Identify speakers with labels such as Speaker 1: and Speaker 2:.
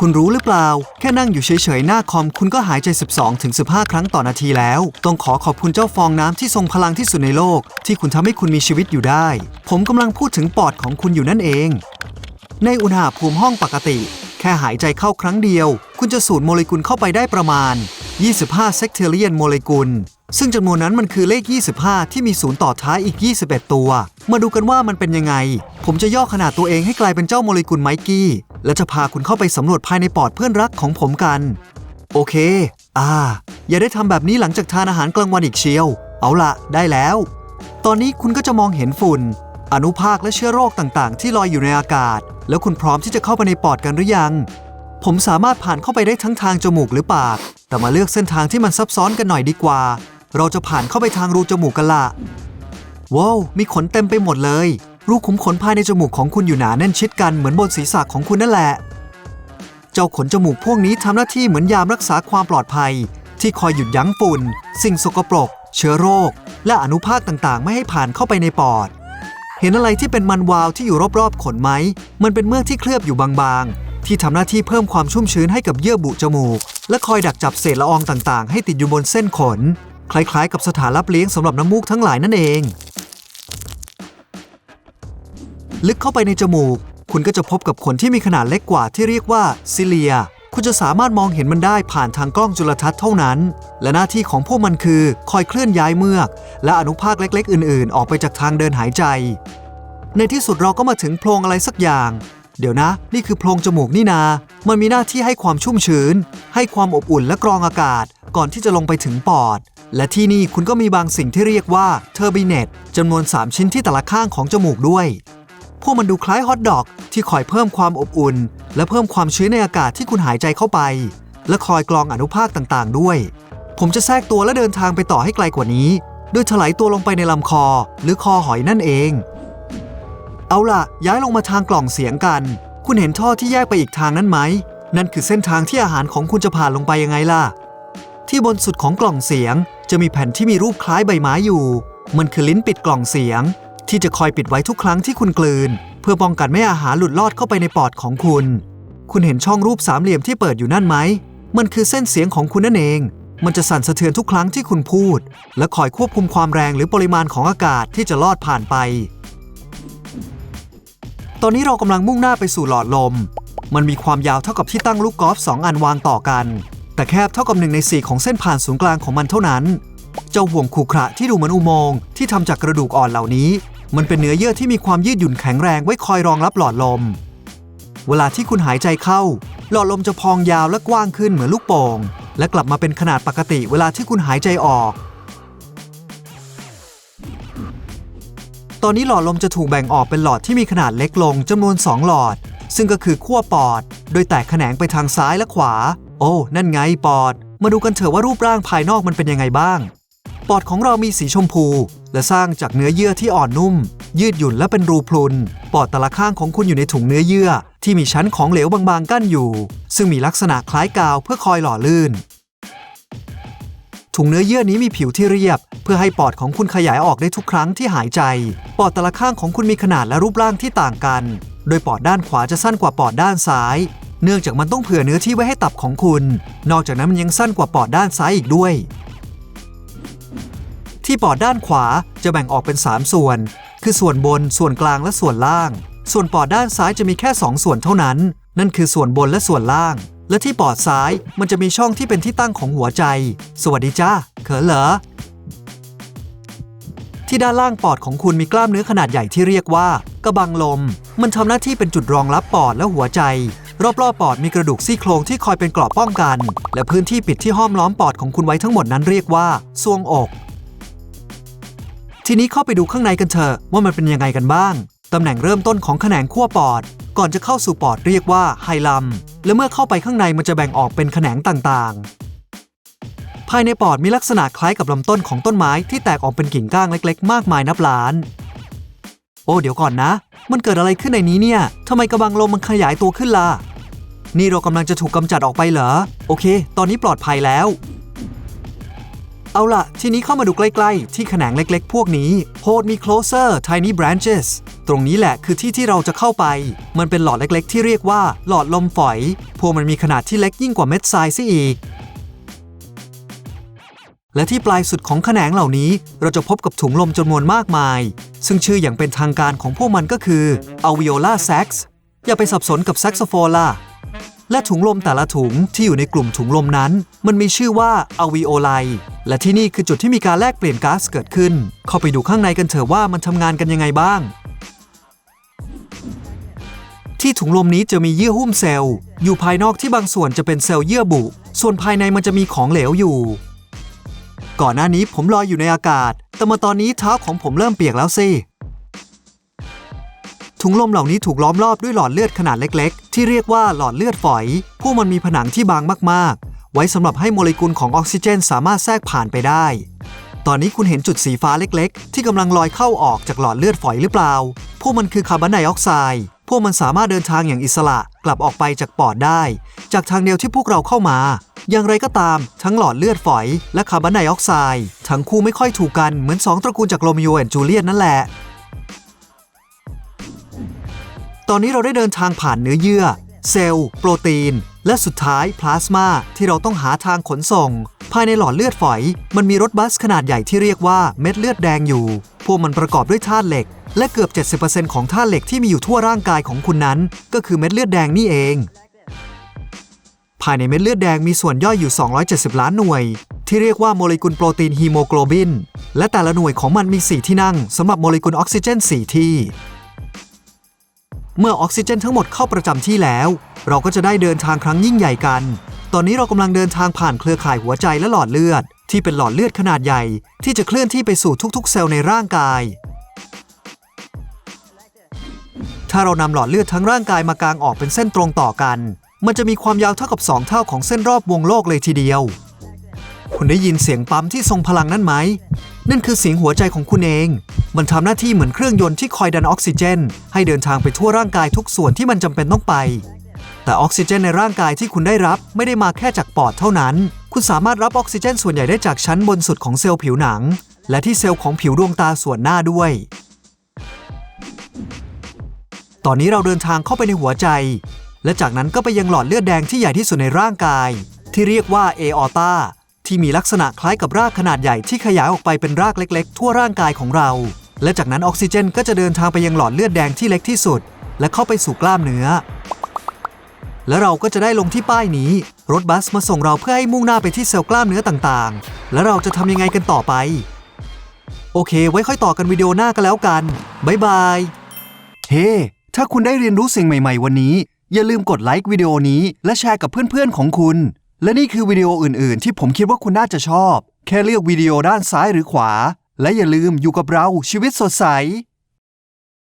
Speaker 1: คุณรู้หรือเปล่า แค่นั่งอยู่เฉยๆ หน้าคอม คุณก็หายใจ 12ถึง15 ครั้งต่อนาทีแล้ว ต้องขอขอบคุณเจ้าฟองน้ำที่ทรงพลังที่สุดในโลก ที่คุณทำให้คุณมีชีวิตอยู่ได้ ผมกำลังพูดถึงปอดของคุณอยู่นั่นเอง ในอุณหภูมิห้องปกติ แค่หายใจเข้าครั้งเดียว คุณจะสูดโมเลกุลเข้าไปได้ประมาณ 25 เซกเทเรียนโมเลกุล ซึ่งจำนวนนั้นมันคือเลข 25 ที่มีศูนย์ต่อท้ายอีก 21 ตัว มาดูกันว่ามันเป็นยังไง ผมจะย่อขนาดตัวเองให้กลายเป็นเจ้าโมเลกุลไมกี้ และจะพาคุณเข้าไปสำรวจภายในปอดเพื่อนรักของผมกัน โอเค อ่า อย่าได้ทำแบบนี้หลังจากทานอาหารกลางวันอีกเชียว เอาละได้แล้ว ตอนนี้คุณก็จะมองเห็นฝุ่น อนุภาคและเชื้อโรคต่างๆ ที่ลอยอยู่ในอากาศ แล้วคุณพร้อมที่จะเข้าไปในปอดกันหรือยัง ผมสามารถผ่านเข้าไปได้ทั้งทางจมูกหรือปาก แต่มาเลือกเส้นทางที่มันซับซ้อนกันหน่อยดีกว่า เราจะผ่านเข้าไปทางรูจมูกกันละว้าวมีขนเต็มไปหมดเลย รูขุมขนภายในจมูกของคุณอยู่หนาแน่นชิดกันเหมือนบนศีรษะของคุณนั่นแหละ เจ้าขนจมูกพวกนี้ทำหน้าที่เหมือนยามรักษาความปลอดภัย ที่คอยหยุดยั้งฝุ่น สิ่งสกปรก เชื้อโรค และอนุภาคต่างๆ ไม่ให้ผ่านเข้าไปในปอด เห็นอะไรที่เป็นมันวาวที่อยู่รอบๆ ขนไหม มันเป็นเมือกที่เคลือบอยู่บางๆ ที่ทำหน้าที่เพิ่มความชุ่มชื้นให้กับเยื่อบุจมูก และคอยดักจับเศษละอองต่างๆ ให้ติดอยู่บนเส้นขน คล้ายๆ กับสถานรับเลี้ยงสำหรับน้ำมูกทั้งหลายนั่นเอง ลึกเข้าไปในจมูก คุณก็จะพบกับขนที่มีขนาดเล็กกว่าที่เรียกว่าซิเลีย คุณจะสามารถมองเห็นมันได้ผ่านทางกล้องจุลทรรศน์เท่านั้น และหน้าที่ของพวกมันคือคอยเคลื่อนย้ายเมือก และอนุภาคเล็ก ๆ อื่น ๆ ออกไปจากทางเดินหายใจ ในที่สุดเราก็มาถึงโพรงอะไรสักอย่างเดี๋ยวนะ นี่คือโพรงจมูกนี่นา มันมีหน้าที่ให้ความชุ่มชื้น ให้ความอบอุ่นและกรองอากาศ ก่อนที่จะลงไปถึงปอด และที่นี่คุณก็มีบางสิ่งที่เรียกว่าเทอร์บิเนตจำนวน 3 ชิ้นที่แต่ละข้างของจมูกด้วย พวกมันดูคล้ายฮอทดอกที่คอยเพิ่มความอบอุ่น และเพิ่มความชื้นในอากาศที่คุณหายใจเข้าไป และคอยกรองอนุภาคต่างๆ ด้วย ผมจะแทรกตัวและเดินทางไปต่อให้ไกลกว่านี้โดยถลายตัวลงไปในลำคอ หรือคอหอยนั่นเอง เอาล่ะ ย้ายลงมาทางกล่องเสียงกัน คุณเห็นท่อที่แยกไปอีกทางนั้นไหมนั่นคือเส้นทางที่อาหารของคุณจะผ่านลงไปยังไงล่ะ ที่บนสุดของกล่องเสียง จะมีแผ่นที่มีรูปคล้ายใบไม้อยู่ มันคือลิ้นปิดกล่องเสียง ที่จะคอยปิดไว้ทุกครั้งที่คุณกลืน เพื่อป้องกันไม่อาหารหลุดลอดเข้าไปในปอดของคุณ คุณเห็นช่องรูปสามเหลี่ยมที่เปิดอยู่นั่นไหม มันคือเส้นเสียงของคุณนั่นเอง มันจะสั่นสะเทือนทุกครั้งที่คุณพูด และคอยควบคุมความแรงหรือปริมาณของอากาศที่จะลอดผ่านไป ตอนนี้เรากำลังมุ่งหน้าไปสู่หลอดลม มันมีความยาวเท่ากับที่ตั้งลูกกอล์ฟสองอันวางต่อกัน แต่แคบเท่ากับหนึ่งในสี่ของเส้นผ่านศูนย์กลางของมันเท่านั้น เจ้าห่วงขรุขระที่ดูเหมือนอุโมงค์ที่ทำจากกระดูกอ่อนเหล่านี้ มันเป็นเนื้อเยื่อที่มีความยืดหยุ่นแข็งแรงไว้คอยรองรับหลอดลม เวลาที่คุณหายใจเข้า หลอดลมจะพองยาวและกว้างขึ้นเหมือนลูกโป่งและกลับมาเป็นขนาดปกติเวลาที่คุณหายใจออก ตอนนี้หลอดลมจะถูกแบ่งออกเป็นหลอดที่มีขนาดเล็กลงจำนวน 2 หลอด ซึ่งก็คือขั้วปอด โดยแตกแขนงไปทางซ้ายและขวา อ้ นั่นไงปอด มาดูกันเถอะว่ารูปร่างภายนอกมันเป็นยังไงบ้าง ปอดของเรามีสีชมพู และสร้างจากเนื้อเยื่อที่อ่อนนุ่ม ยืดหยุ่นและเป็นรูพรุน ปอดแต่ละข้างของคุณอยู่ในถุงเนื้อเยื่อ ที่มีชั้นของเหลวบางๆกั้นอยู่ ซึ่งมีลักษณะคล้ายกาวเพื่อคอยหล่อลื่น ถุงเนื้อเยื่อนี้มีผิวที่เรียบ เพื่อให้ปอดของคุณขยายออกได้ทุกครั้งที่หายใจ ปอดแต่ละข้างของคุณมีขนาดและรูปร่างที่ต่างกัน โดยปอดด้านขวาจะสั้นกว่าปอดด้านซ้าย เนื่องจากมันต้องเผื่อเนื้อที่ไว้ให้ตับของคุณ นอกจากนั้นมันยังสั้นกว่าปอดด้านซ้ายอีกด้วย ที่ปอดด้านขวาจะแบ่งออกเป็น 3 ส่วน คือส่วนบน ส่วนกลางและส่วนล่าง ส่วนปอดด้านซ้ายจะมีแค่ 2 ส่วนเท่านั้น นั่นคือส่วนบนและส่วนล่าง และที่ปอดซ้ายมันจะมีช่องที่เป็นที่ตั้งของหัวใจ สวัสดีจ้าเขินเหรอที่ด้านล่างปอดของคุณมีกล้ามเนื้อขนาดใหญ่ที่เรียกว่ากระบังลม มันทำหน้าที่เป็นจุดรองรับปอดและหัวใจ รอบๆปอดมีกระดูกซี่โครงที่คอยเป็นกราะป้องกัน และพื้นที่ปิดที่ห้อมล้อมปอดของคุณไว้ทั้งหมดนั้นเรียกว่าซวงอก ทีนี้เข้าไปดูข้างในกันเถอะว่ามันเป็นยังไงกันบ้าง ตำแหน่งเริ่มต้นของแขนงขั้วปอด ก่อนจะเข้าสู่ปอดเรียกว่าไฮลัม และเมื่อเข้าไปข้างในมันจะแบ่งออกเป็นแขนงต่างๆ ภายในปอดมีลักษณะคล้ายกับลำต้นของต้นไม้ที่แตกออกเป็นกิ่งก้างเล็ก ๆ มากมายนับล้านโอ้เดี๋ยวก่อนนะ มันเกิดอะไรขึ้นในนี้เนี่ย ทำไมกระบังลมมันขยายตัวขึ้นล่ะ นี่เรากำลังจะถูกกำจัดออกไปเหรอ โอเค ตอนนี้ปลอดภัยแล้ว เอาล่ะ ทีนี้เข้ามาดูใกล้ๆ ที่แขนงเล็กๆ พวกนี้ Hold me closer tiny branches ตรงนี้แหละคือที่ที่เราจะเข้าไป มันเป็นหลอดเล็กๆ ที่เรียกว่า หลอดลมฝอย พวกมันมีขนาดที่เล็กยิ่งกว่าเม็ดทรายซะอีก และที่ปลายสุดของแขนงเหล่านี้ เราจะพบกับถุงลมจำนวนมากมาย ซึ่งชื่ออย่างเป็นทางการของพวกมันก็คือ alveolar sacs อย่าไปสับสนกับแซกโซโฟนล่ะ และถุงลมแต่ละถุงที่อยู่ในกลุ่มถุงลมนั้น มันมีชื่อว่า alveoli และที่นี่คือจุดที่มีการแลกเปลี่ยนก๊าซเกิดขึ้น เข้าไปดูข้างในกันเถอะว่ามันทำงานกันยังไงบ้าง ที่ถุงลมนี้จะมีเยื่อหุ้มเซลล์ อยู่ภายนอกที่บางส่วนจะเป็นเซลล์เยื่อบุ ส่วนภายในมันจะมีของเหลวอยู่ ก่อนหน้านี้ผมลอยอยู่ในอากาศ แต่มาตอนนี้เท้าของผมเริ่มเปียกแล้วสิ ถุงลมเหล่านี้ถูกล้อมรอบด้วยหลอดเลือดขนาดเล็ก ๆ ที่เรียกว่าหลอดเลือดฝอย พวกมันมีผนังที่บางมากๆ ไว้สำหรับให้โมเลกุลของออกซิเจนสามารถแทรกผ่านไปได้ ตอนนี้คุณเห็นจุดสีฟ้าเล็ก ๆ ที่กำลังลอยเข้าออกจากหลอดเลือดฝอยหรือเปล่า พวกมันคือคาร์บอนไดออกไซด์พวกมันสามารถเดินทางอย่างอิสระกลับออกไปจากปอดได้ จากทางเดียวที่พวกเราเข้ามา อย่างไรก็ตาม ทั้งหลอดเลือดฝอย และคาร์บอนไดออกไซด์ทั้งคู่ไม่ค่อยถูกกันเหมือนสองตระกูลจากโรมิโอแอนจูเลียตนั่นแหละ ตอนนี้เราได้เดินทางผ่านเนื้อเยื่อ เซลล์ โปรตีน และสุดท้ายพลาสมาที่เราต้องหาทางขนส่ง ภายในหลอดเลือดฝอย มันมีรถบัสขนาดใหญ่ที่เรียกว่าเม็ดเลือดแดงอยู่ พวกมันประกอบด้วยธาตุเหล็ก และเกือบ 70%ของธาตุเหล็กที่มีอยู่ทั่วร่างกายของคุณนั้น ก็คือเม็ดเลือดแดงนี่เอง ภายในเม็ดเลือดแดงมีส่วนย่อยอยู่ 270 ล้านหน่วย ที่เรียกว่าโมเลกุลโปรตีนฮีโมโกลบิน และแต่ละหน่วยของมันมี 4 ที่นั่งสำหรับโมเลกุลออกซิเจน 4 ที่ เมื่อออกซิเจนทั้งหมดเข้าประจำที่แล้ว เราก็จะได้เดินทางครั้งยิ่งใหญ่กัน ตอนนี้เรากำลังเดินทางผ่านเครือข่ายหัวใจและหลอดเลือด ที่เป็นหลอดเลือดขนาดใหญ่ ที่จะเคลื่อนที่ไปสู่ทุกๆ เซลล์ในร่างกาย ถ้าเรานำหลอดเลือดทั้งร่างกายมากางออกเป็นเส้นตรงต่อกัน มันจะมีความยาวเท่ากับ 2 เท่าของเส้นรอบวงโลกเลยทีเดียว คุณได้ยินเสียงปั๊มที่ทรงพลังนั่นไหม นั่นคือเสียงหัวใจของคุณเอง มันทำหน้าที่เหมือนเครื่องยนต์ที่คอยดันออกซิเจน ให้เดินทางไปทั่วร่างกายทุกส่วนที่มันจำเป็นต้องไป แต่ออกซิเจนในร่างกายที่คุณได้รับไม่ได้มาแค่จากปอดเท่านั้น คุณสามารถรับออกซิเจน ส่วนใหญ่ได้จากชั้นบนสุดของเซลล์ผิวหนัง และที่เซลล์ของผิวดวงตาส่วนหน้าด้วย ตอนนี้เราเดินทางเข้าไปในหัวใจ และจากนั้นก็ไปยังหลอดเลือดแดงที่ใหญ่ที่สุดในร่างกาย ที่เรียกว่าเอออตาที่มีลักษณะคล้ายกับรากขนาดใหญ่ที่ขยายออกไปเป็นรากเล็ก ๆ ทั่วร่างกายของเรา และจากนั้นออกซิเจนก็จะเดินทางไปยังหลอดเลือดแดงที่เล็กที่สุด และเข้าไปสู่กล้ามเนื้อ และเราก็จะได้ลงที่ป้ายนี้ รถบัสมาส่งเราเพื่อให้มุ่งหน้าไปที่เซลล์กล้ามเนื้อต่างๆ แล้วเราจะทำยังไงกันต่อไป โอเค ไว้ค่อยต่อกันวิดีโอหน้ากันแล้วกันบ๊ายบายเฮ้ถ้าคุณได้เรียนรู้สิ่งใหม่ ๆ วันนี้ อย่าลืมกดไลค์วิดีโอนี้ และแชร์กับเพื่อนๆของคุณ และนี่คือวิดีโออื่นๆ ที่ผมคิดว่าคุณน่าจะชอบ แค่เลือกวิดีโอด้านซ้ายหรือขวา และอย่าลืมอยู่กับเราชีวิตสดใส